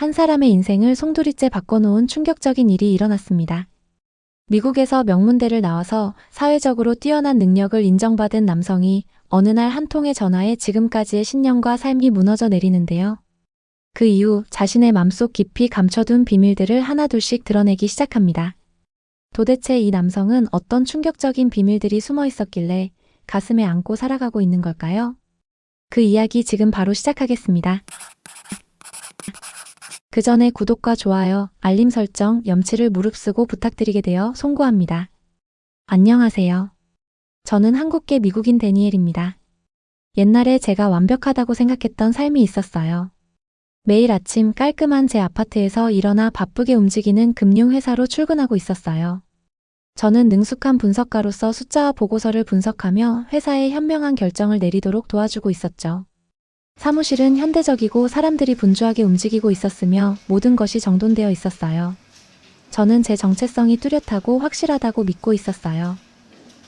한 사람의 인생을 송두리째 바꿔놓은 충격적인 일이 일어났습니다. 미국에서 명문대를 나와서 사회적으로 뛰어난 능력을 인정받은 남성이 어느 날 한 통의 전화에 지금까지의 신념과 삶이 무너져 내리는데요. 그 이후 자신의 맘속 깊이 감춰둔 비밀들을 하나둘씩 드러내기 시작합니다. 도대체 이 남성은 어떤 충격적인 비밀들이 숨어 있었길래 가슴에 안고 살아가고 있는 걸까요? 그 이야기 지금 바로 시작하겠습니다. 그 전에 구독과 좋아요, 알림 설정, 염치를 무릅쓰고 부탁드리게 되어 송구합니다. 안녕하세요. 저는 한국계 미국인 데니엘입니다. 옛날에 제가 완벽하다고 생각했던 삶이 있었어요. 매일 아침 깔끔한 제 아파트에서 일어나 바쁘게 움직이는 금융회사로 출근하고 있었어요. 저는 능숙한 분석가로서 숫자와 보고서를 분석하며 회사의 현명한 결정을 내리도록 도와주고 있었죠. 사무실은 현대적이고 사람들이 분주하게 움직이고 있었으며 모든 것이 정돈되어 있었어요. 저는 제 정체성이 뚜렷하고 확실하다고 믿고 있었어요.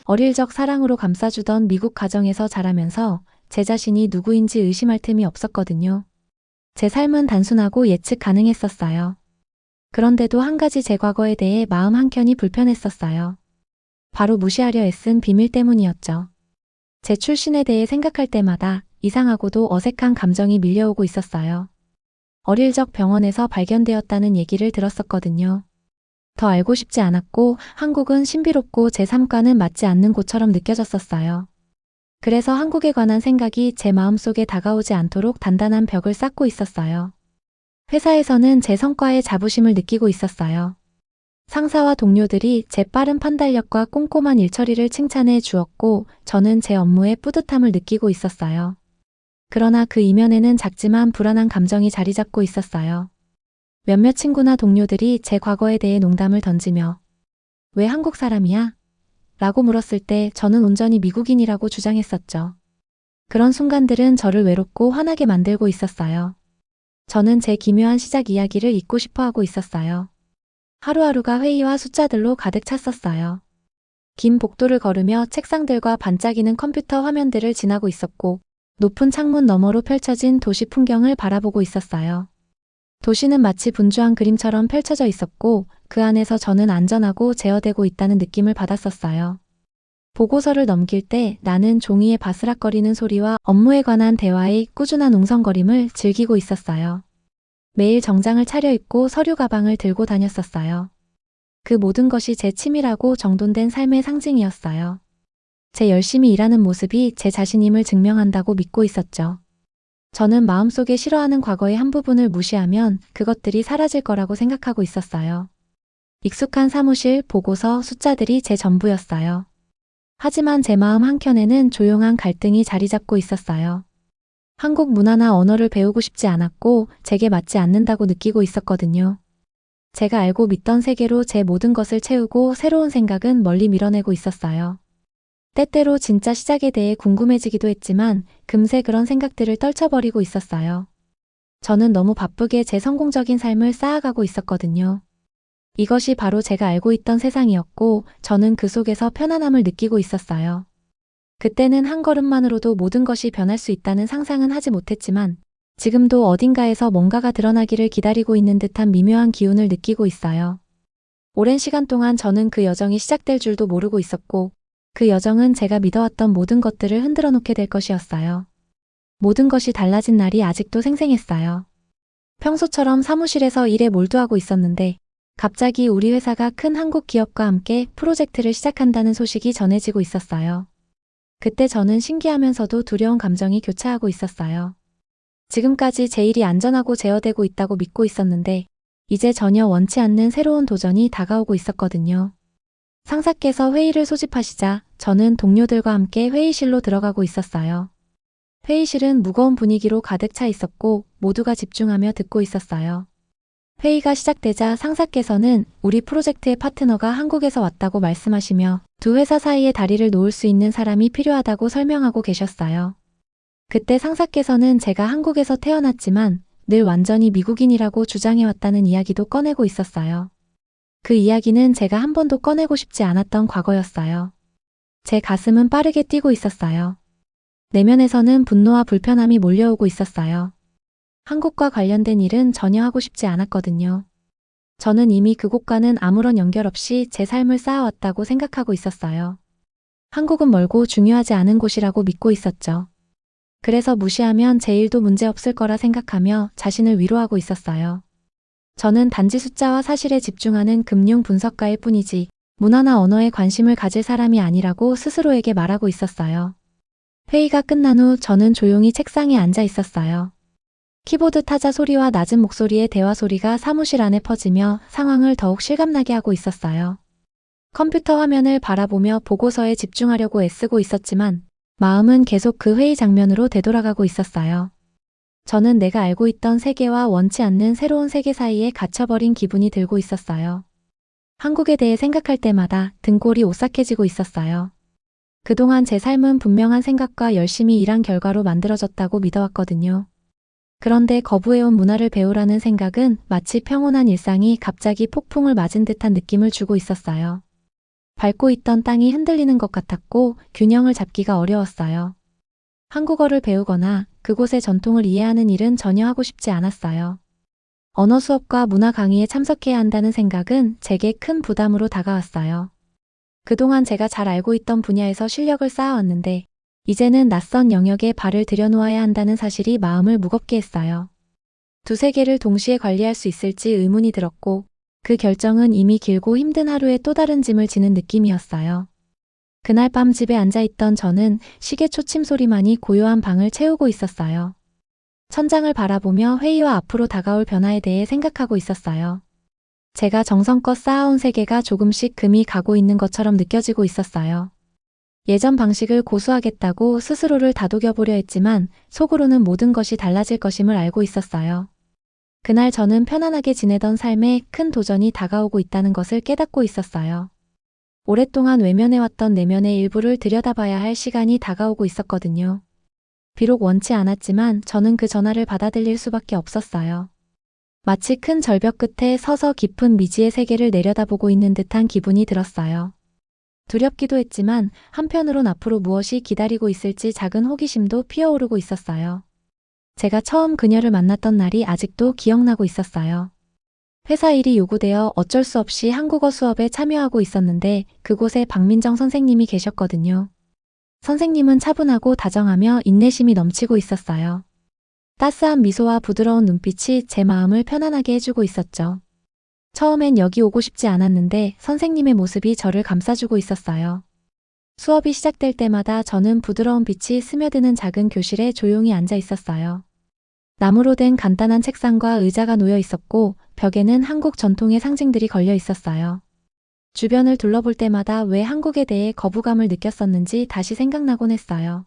어릴 적 사랑으로 감싸주던 미국 가정에서 자라면서 제 자신이 누구인지 의심할 틈이 없었거든요. 제 삶은 단순하고 예측 가능했었어요. 그런데도 한 가지 제 과거에 대해 마음 한켠이 불편했었어요. 바로 무시하려 애쓴 비밀 때문이었죠. 제 출신에 대해 생각할 때마다 이상하고도 어색한 감정이 밀려오고 있었어요. 어릴 적 병원에서 발견되었다는 얘기를 들었었거든요. 더 알고 싶지 않았고 한국은 신비롭고 제 삶과는 맞지 않는 곳처럼 느껴졌었어요. 그래서 한국에 관한 생각이 제 마음속에 다가오지 않도록 단단한 벽을 쌓고 있었어요. 회사에서는 제 성과에 자부심을 느끼고 있었어요. 상사와 동료들이 제 빠른 판단력과 꼼꼼한 일처리를 칭찬해 주었고 저는 제 업무에 뿌듯함을 느끼고 있었어요. 그러나 그 이면에는 작지만 불안한 감정이 자리 잡고 있었어요. 몇몇 친구나 동료들이 제 과거에 대해 농담을 던지며 왜 한국 사람이야? 라고 물었을 때 저는 온전히 미국인이라고 주장했었죠. 그런 순간들은 저를 외롭고 화나게 만들고 있었어요. 저는 제 기묘한 시작 이야기를 잊고 싶어 하고 있었어요. 하루하루가 회의와 숫자들로 가득 찼었어요. 긴 복도를 걸으며 책상들과 반짝이는 컴퓨터 화면들을 지나고 있었고, 높은 창문 너머로 펼쳐진 도시 풍경을 바라보고 있었어요. 도시는 마치 분주한 그림처럼 펼쳐져 있었고, 그 안에서 저는 안전하고 제어되고 있다는 느낌을 받았었어요. 보고서를 넘길 때 나는 종이의 바스락거리는 소리와 업무에 관한 대화의 꾸준한 웅성거림을 즐기고 있었어요. 매일 정장을 차려입고 서류 가방을 들고 다녔었어요. 그 모든 것이 제 치밀하고 정돈된 삶의 상징이었어요. 제 열심히 일하는 모습이 제 자신임을 증명한다고 믿고 있었죠. 저는 마음속에 싫어하는 과거의 한 부분을 무시하면 그것들이 사라질 거라고 생각하고 있었어요. 익숙한 사무실, 보고서, 숫자들이 제 전부였어요. 하지만 제 마음 한켠에는 조용한 갈등이 자리 잡고 있었어요. 한국 문화나 언어를 배우고 싶지 않았고 제게 맞지 않는다고 느끼고 있었거든요. 제가 알고 믿던 세계로 제 모든 것을 채우고 새로운 생각은 멀리 밀어내고 있었어요. 때때로 진짜 시작에 대해 궁금해지기도 했지만 금세 그런 생각들을 떨쳐버리고 있었어요. 저는 너무 바쁘게 제 성공적인 삶을 쌓아가고 있었거든요. 이것이 바로 제가 알고 있던 세상이었고 저는 그 속에서 편안함을 느끼고 있었어요. 그때는 한 걸음만으로도 모든 것이 변할 수 있다는 상상은 하지 못했지만 지금도 어딘가에서 뭔가가 드러나기를 기다리고 있는 듯한 미묘한 기운을 느끼고 있어요. 오랜 시간 동안 저는 그 여정이 시작될 줄도 모르고 있었고 그 여정은 제가 믿어왔던 모든 것들을 흔들어 놓게 될 것이었어요. 모든 것이 달라진 날이 아직도 생생했어요. 평소처럼 사무실에서 일에 몰두하고 있었는데 갑자기 우리 회사가 큰 한국 기업과 함께 프로젝트를 시작한다는 소식이 전해지고 있었어요. 그때 저는 신기하면서도 두려운 감정이 교차하고 있었어요. 지금까지 제 일이 안전하고 제어되고 있다고 믿고 있었는데 이제 전혀 원치 않는 새로운 도전이 다가오고 있었거든요. 상사께서 회의를 소집하시자 저는 동료들과 함께 회의실로 들어가고 있었어요. 회의실은 무거운 분위기로 가득 차 있었고 모두가 집중하며 듣고 있었어요. 회의가 시작되자 상사께서는 우리 프로젝트의 파트너가 한국에서 왔다고 말씀하시며 두 회사 사이에 다리를 놓을 수 있는 사람이 필요하다고 설명하고 계셨어요. 그때 상사께서는 제가 한국에서 태어났지만 늘 완전히 미국인이라고 주장해왔다는 이야기도 꺼내고 있었어요. 그 이야기는 제가 한 번도 꺼내고 싶지 않았던 과거였어요. 제 가슴은 빠르게 뛰고 있었어요. 내면에서는 분노와 불편함이 몰려오고 있었어요. 한국과 관련된 일은 전혀 하고 싶지 않았거든요. 저는 이미 그곳과는 아무런 연결 없이 제 삶을 쌓아왔다고 생각하고 있었어요. 한국은 멀고 중요하지 않은 곳이라고 믿고 있었죠. 그래서 무시하면 제 일도 문제 없을 거라 생각하며 자신을 위로하고 있었어요. 저는 단지 숫자와 사실에 집중하는 금융 분석가일 뿐이지 문화나 언어에 관심을 가질 사람이 아니라고 스스로에게 말하고 있었어요. 회의가 끝난 후 저는 조용히 책상에 앉아 있었어요. 키보드 타자 소리와 낮은 목소리의 대화 소리가 사무실 안에 퍼지며 상황을 더욱 실감나게 하고 있었어요. 컴퓨터 화면을 바라보며 보고서에 집중하려고 애쓰고 있었지만 마음은 계속 그 회의 장면으로 되돌아가고 있었어요. 저는 내가 알고 있던 세계와 원치 않는 새로운 세계 사이에 갇혀버린 기분이 들고 있었어요. 한국에 대해 생각할 때마다 등골이 오싹해지고 있었어요. 그동안 제 삶은 분명한 생각과 열심히 일한 결과로 만들어졌다고 믿어왔거든요. 그런데 거부해온 문화를 배우라는 생각은 마치 평온한 일상이 갑자기 폭풍을 맞은 듯한 느낌을 주고 있었어요. 밟고 있던 땅이 흔들리는 것 같았고 균형을 잡기가 어려웠어요. 한국어를 배우거나 그곳의 전통을 이해하는 일은 전혀 하고 싶지 않았어요. 언어 수업과 문화 강의에 참석해야 한다는 생각은 제게 큰 부담으로 다가왔어요. 그동안 제가 잘 알고 있던 분야에서 실력을 쌓아왔는데 이제는 낯선 영역에 발을 들여놓아야 한다는 사실이 마음을 무겁게 했어요. 두세 개를 동시에 관리할 수 있을지 의문이 들었고 그 결정은 이미 길고 힘든 하루에 또 다른 짐을 지는 느낌이었어요. 그날 밤 집에 앉아있던 저는 시계 초침 소리만이 고요한 방을 채우고 있었어요. 천장을 바라보며 회의와 앞으로 다가올 변화에 대해 생각하고 있었어요. 제가 정성껏 쌓아온 세계가 조금씩 금이 가고 있는 것처럼 느껴지고 있었어요. 예전 방식을 고수하겠다고 스스로를 다독여보려 했지만 속으로는 모든 것이 달라질 것임을 알고 있었어요. 그날 저는 편안하게 지내던 삶에 큰 도전이 다가오고 있다는 것을 깨닫고 있었어요. 오랫동안 외면해왔던 내면의 일부를 들여다봐야 할 시간이 다가오고 있었거든요. 비록 원치 않았지만 저는 그 전화를 받아들일 수밖에 없었어요. 마치 큰 절벽 끝에 서서 깊은 미지의 세계를 내려다보고 있는 듯한 기분이 들었어요. 두렵기도 했지만 한편으론 앞으로 무엇이 기다리고 있을지 작은 호기심도 피어오르고 있었어요. 제가 처음 그녀를 만났던 날이 아직도 기억나고 있었어요. 회사 일이 요구되어 어쩔 수 없이 한국어 수업에 참여하고 있었는데 그곳에 박민정 선생님이 계셨거든요. 선생님은 차분하고 다정하며 인내심이 넘치고 있었어요. 따스한 미소와 부드러운 눈빛이 제 마음을 편안하게 해주고 있었죠. 처음엔 여기 오고 싶지 않았는데 선생님의 모습이 저를 감싸주고 있었어요. 수업이 시작될 때마다 저는 부드러운 빛이 스며드는 작은 교실에 조용히 앉아 있었어요. 나무로 된 간단한 책상과 의자가 놓여 있었고 벽에는 한국 전통의 상징들이 걸려 있었어요. 주변을 둘러볼 때마다 왜 한국에 대해 거부감을 느꼈었는지 다시 생각나곤 했어요.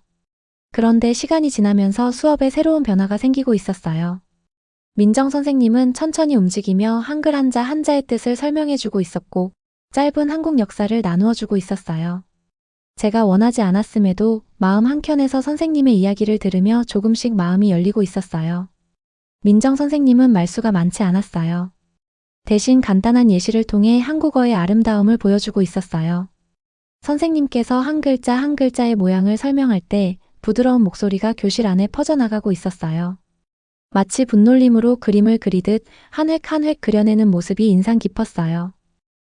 그런데 시간이 지나면서 수업에 새로운 변화가 생기고 있었어요. 민정 선생님은 천천히 움직이며 한글 한자 한자의 뜻을 설명해주고 있었고 짧은 한국 역사를 나누어주고 있었어요. 제가 원하지 않았음에도 마음 한켠에서 선생님의 이야기를 들으며 조금씩 마음이 열리고 있었어요. 민정 선생님은 말수가 많지 않았어요. 대신 간단한 예시를 통해 한국어의 아름다움을 보여주고 있었어요. 선생님께서 한 글자 한 글자의 모양을 설명할 때 부드러운 목소리가 교실 안에 퍼져나가고 있었어요. 마치 분놀림으로 그림을 그리듯 한 획 한 획 그려내는 모습이 인상 깊었어요.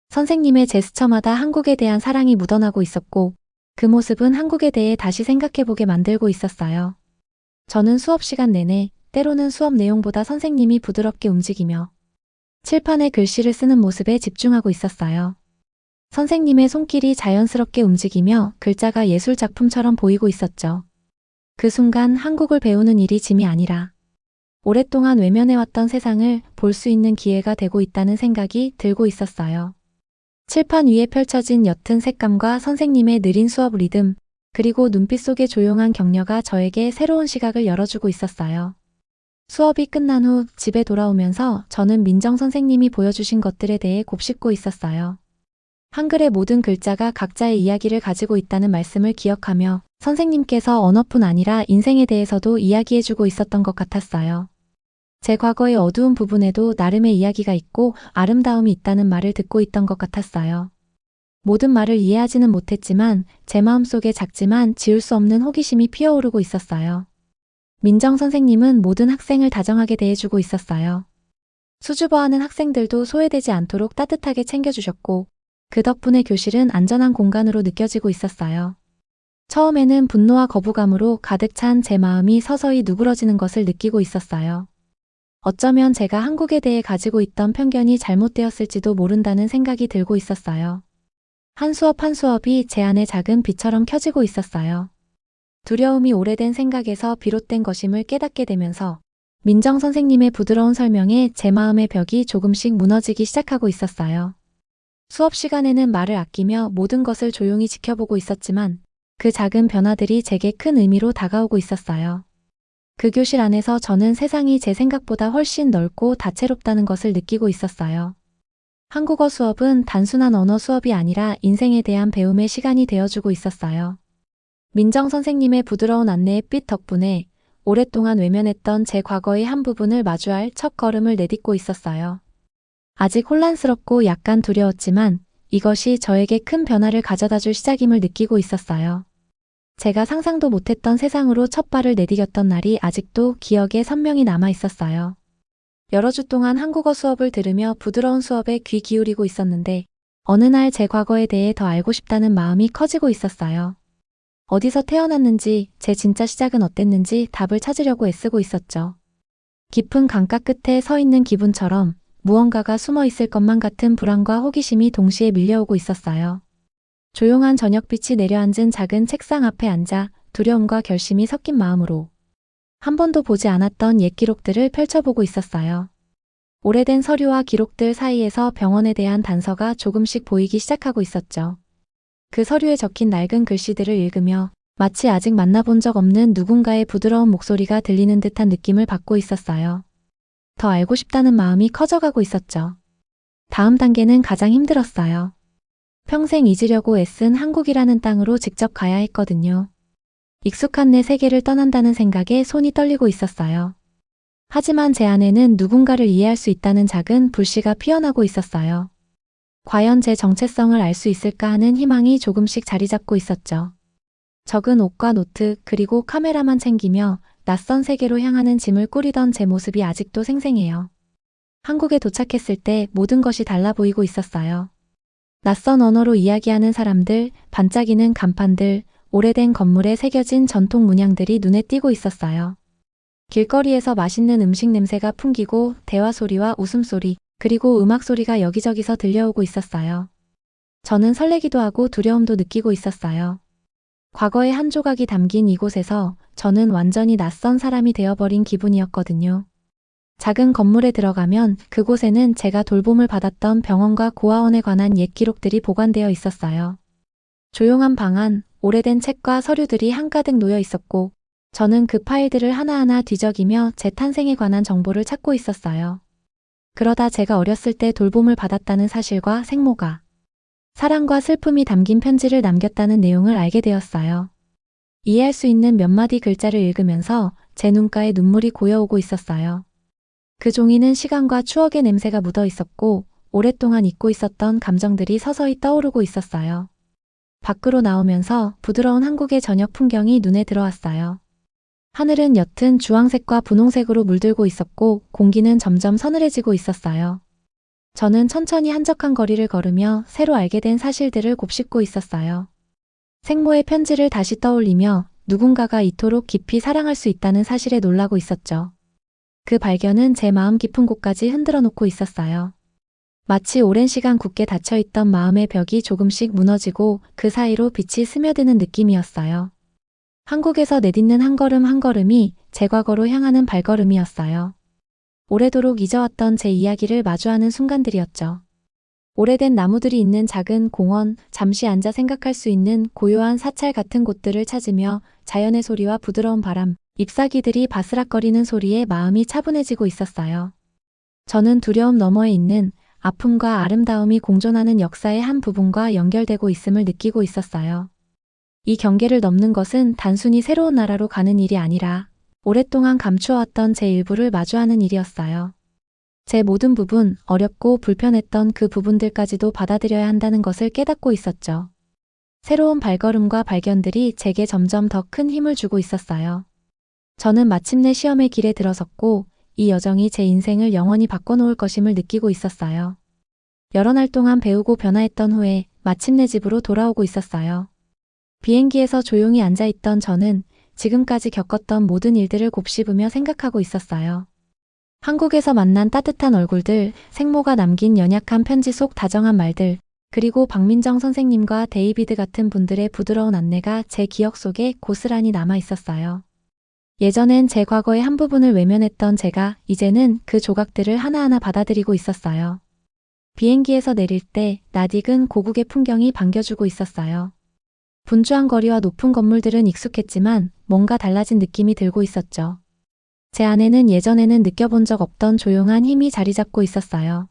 선생님의 제스처마다 한국에 대한 사랑이 묻어나고 있었고 그 모습은 한국에 대해 다시 생각해보게 만들고 있었어요. 저는 수업 시간 내내 때로는 수업 내용보다 선생님이 부드럽게 움직이며 칠판에 글씨를 쓰는 모습에 집중하고 있었어요. 선생님의 손길이 자연스럽게 움직이며 글자가 예술 작품처럼 보이고 있었죠. 그 순간 한국을 배우는 일이 짐이 아니라 오랫동안 외면해왔던 세상을 볼 수 있는 기회가 되고 있다는 생각이 들고 있었어요. 칠판 위에 펼쳐진 옅은 색감과 선생님의 느린 수업 리듬, 그리고 눈빛 속의 조용한 격려가 저에게 새로운 시각을 열어주고 있었어요. 수업이 끝난 후 집에 돌아오면서 저는 민정 선생님이 보여주신 것들에 대해 곱씹고 있었어요. 한글의 모든 글자가 각자의 이야기를 가지고 있다는 말씀을 기억하며 선생님께서 언어뿐 아니라 인생에 대해서도 이야기해주고 있었던 것 같았어요. 제 과거의 어두운 부분에도 나름의 이야기가 있고 아름다움이 있다는 말을 듣고 있던 것 같았어요. 모든 말을 이해하지는 못했지만 제 마음속에 작지만 지울 수 없는 호기심이 피어오르고 있었어요. 민정 선생님은 모든 학생을 다정하게 대해주고 있었어요. 수줍어하는 학생들도 소외되지 않도록 따뜻하게 챙겨주셨고, 그 덕분에 교실은 안전한 공간으로 느껴지고 있었어요. 처음에는 분노와 거부감으로 가득 찬 제 마음이 서서히 누그러지는 것을 느끼고 있었어요. 어쩌면 제가 한국에 대해 가지고 있던 편견이 잘못되었을지도 모른다는 생각이 들고 있었어요. 한 수업 한 수업이 제 안에 작은 빛처럼 켜지고 있었어요. 두려움이 오래된 생각에서 비롯된 것임을 깨닫게 되면서 민정 선생님의 부드러운 설명에 제 마음의 벽이 조금씩 무너지기 시작하고 있었어요. 수업 시간에는 말을 아끼며 모든 것을 조용히 지켜보고 있었지만 그 작은 변화들이 제게 큰 의미로 다가오고 있었어요. 그 교실 안에서 저는 세상이 제 생각보다 훨씬 넓고 다채롭다는 것을 느끼고 있었어요. 한국어 수업은 단순한 언어 수업이 아니라 인생에 대한 배움의 시간이 되어주고 있었어요. 민정 선생님의 부드러운 안내의 빛 덕분에 오랫동안 외면했던 제 과거의 한 부분을 마주할 첫 걸음을 내딛고 있었어요. 아직 혼란스럽고 약간 두려웠지만 이것이 저에게 큰 변화를 가져다 줄 시작임을 느끼고 있었어요. 제가 상상도 못했던 세상으로 첫 발을 내디뎠던 날이 아직도 기억에 선명히 남아 있었어요. 여러 주 동안 한국어 수업을 들으며 부드러운 수업에 귀 기울이고 있었는데 어느 날 제 과거에 대해 더 알고 싶다는 마음이 커지고 있었어요. 어디서 태어났는지, 제 진짜 시작은 어땠는지 답을 찾으려고 애쓰고 있었죠. 깊은 강가 끝에 서 있는 기분처럼 무언가가 숨어 있을 것만 같은 불안과 호기심이 동시에 밀려오고 있었어요. 조용한 저녁빛이 내려앉은 작은 책상 앞에 앉아 두려움과 결심이 섞인 마음으로 한 번도 보지 않았던 옛 기록들을 펼쳐보고 있었어요. 오래된 서류와 기록들 사이에서 병원에 대한 단서가 조금씩 보이기 시작하고 있었죠. 그 서류에 적힌 낡은 글씨들을 읽으며 마치 아직 만나본 적 없는 누군가의 부드러운 목소리가 들리는 듯한 느낌을 받고 있었어요. 더 알고 싶다는 마음이 커져가고 있었죠. 다음 단계는 가장 힘들었어요. 평생 잊으려고 애쓴 한국이라는 땅으로 직접 가야 했거든요. 익숙한 내 세계를 떠난다는 생각에 손이 떨리고 있었어요. 하지만 제 안에는 누군가를 이해할 수 있다는 작은 불씨가 피어나고 있었어요. 과연 제 정체성을 알 수 있을까 하는 희망이 조금씩 자리 잡고 있었죠. 적은 옷과 노트 그리고 카메라만 챙기며 낯선 세계로 향하는 짐을 꾸리던 제 모습이 아직도 생생해요. 한국에 도착했을 때 모든 것이 달라 보이고 있었어요. 낯선 언어로 이야기하는 사람들, 반짝이는 간판들, 오래된 건물에 새겨진 전통 문양들이 눈에 띄고 있었어요. 길거리에서 맛있는 음식 냄새가 풍기고 대화 소리와 웃음소리, 그리고 음악 소리가 여기저기서 들려오고 있었어요. 저는 설레기도 하고 두려움도 느끼고 있었어요. 과거의 한 조각이 담긴 이곳에서 저는 완전히 낯선 사람이 되어버린 기분이었거든요. 작은 건물에 들어가면 그곳에는 제가 돌봄을 받았던 병원과 고아원에 관한 옛 기록들이 보관되어 있었어요. 조용한 방 안, 오래된 책과 서류들이 한가득 놓여 있었고, 저는 그 파일들을 하나하나 뒤적이며 제 탄생에 관한 정보를 찾고 있었어요. 그러다 제가 어렸을 때 돌봄을 받았다는 사실과 생모가 사랑과 슬픔이 담긴 편지를 남겼다는 내용을 알게 되었어요. 이해할 수 있는 몇 마디 글자를 읽으면서 제 눈가에 눈물이 고여오고 있었어요. 그 종이는 시간과 추억의 냄새가 묻어 있었고 오랫동안 잊고 있었던 감정들이 서서히 떠오르고 있었어요. 밖으로 나오면서 부드러운 한국의 저녁 풍경이 눈에 들어왔어요. 하늘은 옅은 주황색과 분홍색으로 물들고 있었고 공기는 점점 서늘해지고 있었어요. 저는 천천히 한적한 거리를 걸으며 새로 알게 된 사실들을 곱씹고 있었어요. 생모의 편지를 다시 떠올리며 누군가가 이토록 깊이 사랑할 수 있다는 사실에 놀라고 있었죠. 그 발견은 제 마음 깊은 곳까지 흔들어 놓고 있었어요. 마치 오랜 시간 굳게 닫혀있던 마음의 벽이 조금씩 무너지고 그 사이로 빛이 스며드는 느낌이었어요. 한국에서 내딛는 한 걸음 한 걸음이 제 과거로 향하는 발걸음이었어요. 오래도록 잊어왔던 제 이야기를 마주하는 순간들이었죠. 오래된 나무들이 있는 작은 공원, 잠시 앉아 생각할 수 있는 고요한 사찰 같은 곳들을 찾으며 자연의 소리와 부드러운 바람, 잎사귀들이 바스락거리는 소리에 마음이 차분해지고 있었어요. 저는 두려움 너머에 있는 아픔과 아름다움이 공존하는 역사의 한 부분과 연결되고 있음을 느끼고 있었어요. 이 경계를 넘는 것은 단순히 새로운 나라로 가는 일이 아니라 오랫동안 감추어왔던 제 일부를 마주하는 일이었어요. 제 모든 부분, 어렵고 불편했던 그 부분들까지도 받아들여야 한다는 것을 깨닫고 있었죠. 새로운 발걸음과 발견들이 제게 점점 더 큰 힘을 주고 있었어요. 저는 마침내 시험의 길에 들어섰고 이 여정이 제 인생을 영원히 바꿔놓을 것임을 느끼고 있었어요. 여러 날 동안 배우고 변화했던 후에 마침내 집으로 돌아오고 있었어요. 비행기에서 조용히 앉아있던 저는 지금까지 겪었던 모든 일들을 곱씹으며 생각하고 있었어요. 한국에서 만난 따뜻한 얼굴들, 생모가 남긴 연약한 편지 속 다정한 말들, 그리고 박민정 선생님과 데이비드 같은 분들의 부드러운 안내가 제 기억 속에 고스란히 남아 있었어요. 예전엔 제 과거의 한 부분을 외면했던 제가 이제는 그 조각들을 하나하나 받아들이고 있었어요. 비행기에서 내릴 때 낯익은 고국의 풍경이 반겨주고 있었어요. 분주한 거리와 높은 건물들은 익숙했지만 뭔가 달라진 느낌이 들고 있었죠. 제 안에는 예전에는 느껴본 적 없던 조용한 힘이 자리 잡고 있었어요.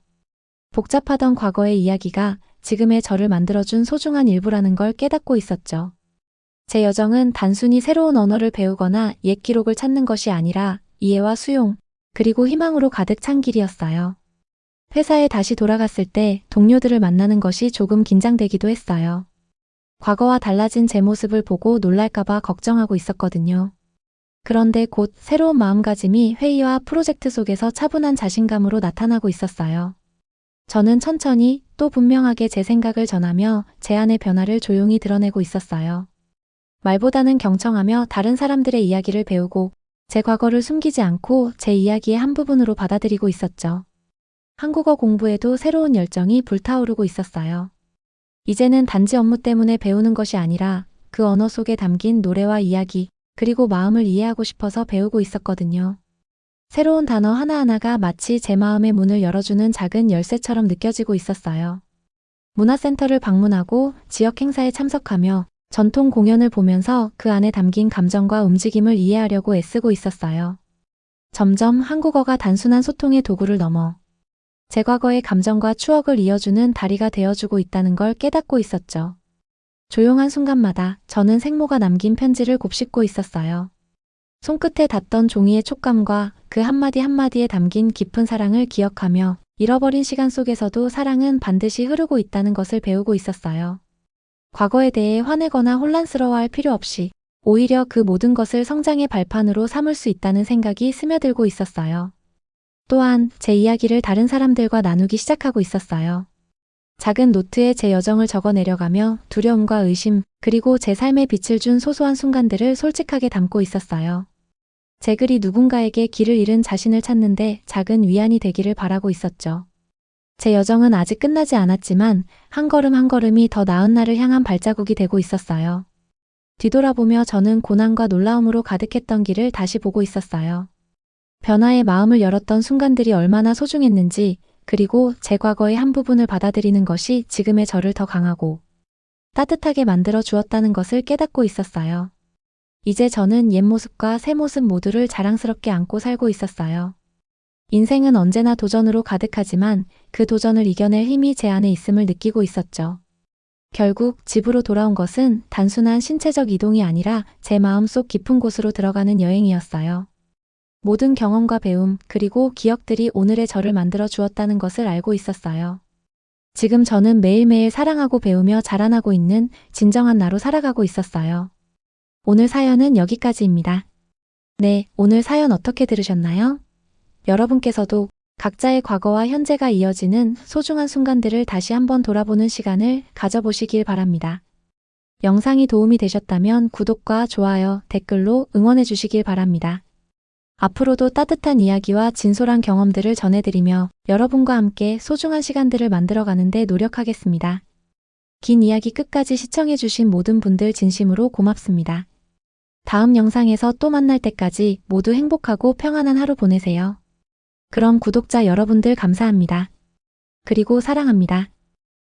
복잡하던 과거의 이야기가 지금의 저를 만들어준 소중한 일부라는 걸 깨닫고 있었죠. 제 여정은 단순히 새로운 언어를 배우거나 옛 기록을 찾는 것이 아니라 이해와 수용, 그리고 희망으로 가득 찬 길이었어요. 회사에 다시 돌아갔을 때 동료들을 만나는 것이 조금 긴장되기도 했어요. 과거와 달라진 제 모습을 보고 놀랄까봐 걱정하고 있었거든요. 그런데 곧 새로운 마음가짐이 회의와 프로젝트 속에서 차분한 자신감으로 나타나고 있었어요. 저는 천천히 또 분명하게 제 생각을 전하며 제 안의 변화를 조용히 드러내고 있었어요. 말보다는 경청하며 다른 사람들의 이야기를 배우고 제 과거를 숨기지 않고 제 이야기의 한 부분으로 받아들이고 있었죠. 한국어 공부에도 새로운 열정이 불타오르고 있었어요. 이제는 단지 업무 때문에 배우는 것이 아니라 그 언어 속에 담긴 노래와 이야기, 그리고 마음을 이해하고 싶어서 배우고 있었거든요. 새로운 단어 하나하나가 마치 제 마음의 문을 열어주는 작은 열쇠처럼 느껴지고 있었어요. 문화센터를 방문하고 지역 행사에 참석하며 전통 공연을 보면서 그 안에 담긴 감정과 움직임을 이해하려고 애쓰고 있었어요. 점점 한국어가 단순한 소통의 도구를 넘어 제 과거의 감정과 추억을 이어주는 다리가 되어주고 있다는 걸 깨닫고 있었죠. 조용한 순간마다 저는 생모가 남긴 편지를 곱씹고 있었어요. 손끝에 닿던 종이의 촉감과 그 한마디 한마디에 담긴 깊은 사랑을 기억하며 잃어버린 시간 속에서도 사랑은 반드시 흐르고 있다는 것을 배우고 있었어요. 과거에 대해 화내거나 혼란스러워할 필요 없이 오히려 그 모든 것을 성장의 발판으로 삼을 수 있다는 생각이 스며들고 있었어요. 또한 제 이야기를 다른 사람들과 나누기 시작하고 있었어요. 작은 노트에 제 여정을 적어 내려가며 두려움과 의심, 그리고 제 삶에 빛을 준 소소한 순간들을 솔직하게 담고 있었어요. 제 글이 누군가에게 길을 잃은 자신을 찾는데 작은 위안이 되기를 바라고 있었죠. 제 여정은 아직 끝나지 않았지만 한 걸음 한 걸음이 더 나은 날을 향한 발자국이 되고 있었어요. 뒤돌아보며 저는 고난과 놀라움으로 가득했던 길을 다시 보고 있었어요. 변화의 마음을 열었던 순간들이 얼마나 소중했는지, 그리고 제 과거의 한 부분을 받아들이는 것이 지금의 저를 더 강하고 따뜻하게 만들어 주었다는 것을 깨닫고 있었어요. 이제 저는 옛 모습과 새 모습 모두를 자랑스럽게 안고 살고 있었어요. 인생은 언제나 도전으로 가득하지만 그 도전을 이겨낼 힘이 제 안에 있음을 느끼고 있었죠. 결국 집으로 돌아온 것은 단순한 신체적 이동이 아니라 제 마음 속 깊은 곳으로 들어가는 여행이었어요. 모든 경험과 배움, 그리고 기억들이 오늘의 저를 만들어 주었다는 것을 알고 있었어요. 지금 저는 매일매일 사랑하고 배우며 자라나고 있는 진정한 나로 살아가고 있었어요. 오늘 사연은 여기까지입니다. 네, 오늘 사연 어떻게 들으셨나요? 여러분께서도 각자의 과거와 현재가 이어지는 소중한 순간들을 다시 한번 돌아보는 시간을 가져보시길 바랍니다. 영상이 도움이 되셨다면 구독과 좋아요, 댓글로 응원해 주시길 바랍니다. 앞으로도 따뜻한 이야기와 진솔한 경험들을 전해드리며 여러분과 함께 소중한 시간들을 만들어가는데 노력하겠습니다. 긴 이야기 끝까지 시청해주신 모든 분들 진심으로 고맙습니다. 다음 영상에서 또 만날 때까지 모두 행복하고 평안한 하루 보내세요. 그럼 구독자 여러분들 감사합니다. 그리고 사랑합니다.